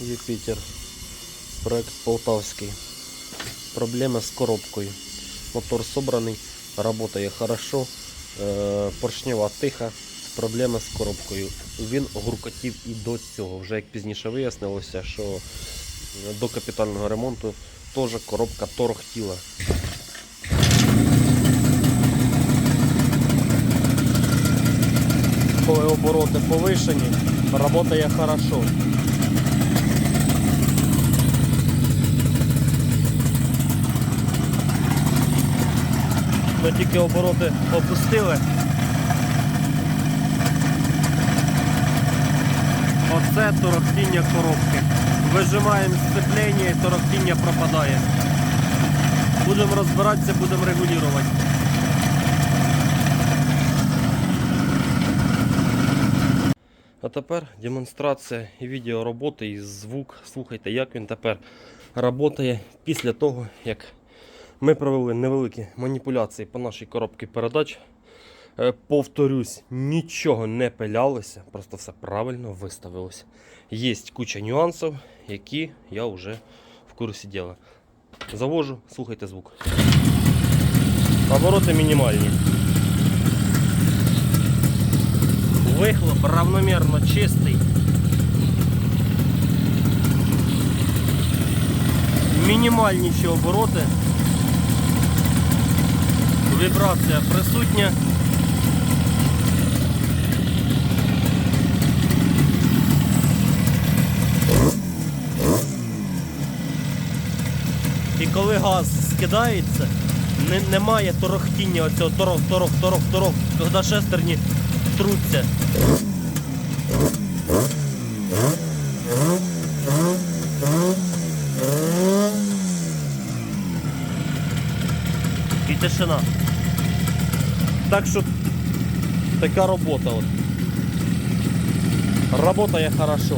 Юпітер. Проект Полтавський. Проблема з коробкою. Мотор собраний, працює хорошо, е, поршнева тиха. Проблема з коробкою. Він гуркотів і до цього. Вже як пізніше вияснилося, що до капітального ремонту теж коробка торохтіла. Коли обороти повишені, працює хорошо. Ми тільки обороти опустили. Оце торохтіння коробки. Вижимаємо сцеплення і торохтіння пропадає. Будемо розбиратися, будемо регулювати. А тепер демонстрація і відео роботи, і звук. Слухайте, як він тепер працює після того, як ми провели невеликі маніпуляції по нашій коробці передач. Е, Повторюсь, нічого не пилялося, просто все правильно виставилося. Є куча нюансів, які я вже в курсі діла. Завожу, слухайте звук. Обороти мінімальні. Вихлоп равномірно чистий. Мінімальніші обороти. Вібрація присутня. І коли газ скидається, не, немає торохтіння оцього торох, торох, торох, торох, коли шестерні труться. І тишина. Так що така робота. От. Работає хорошо.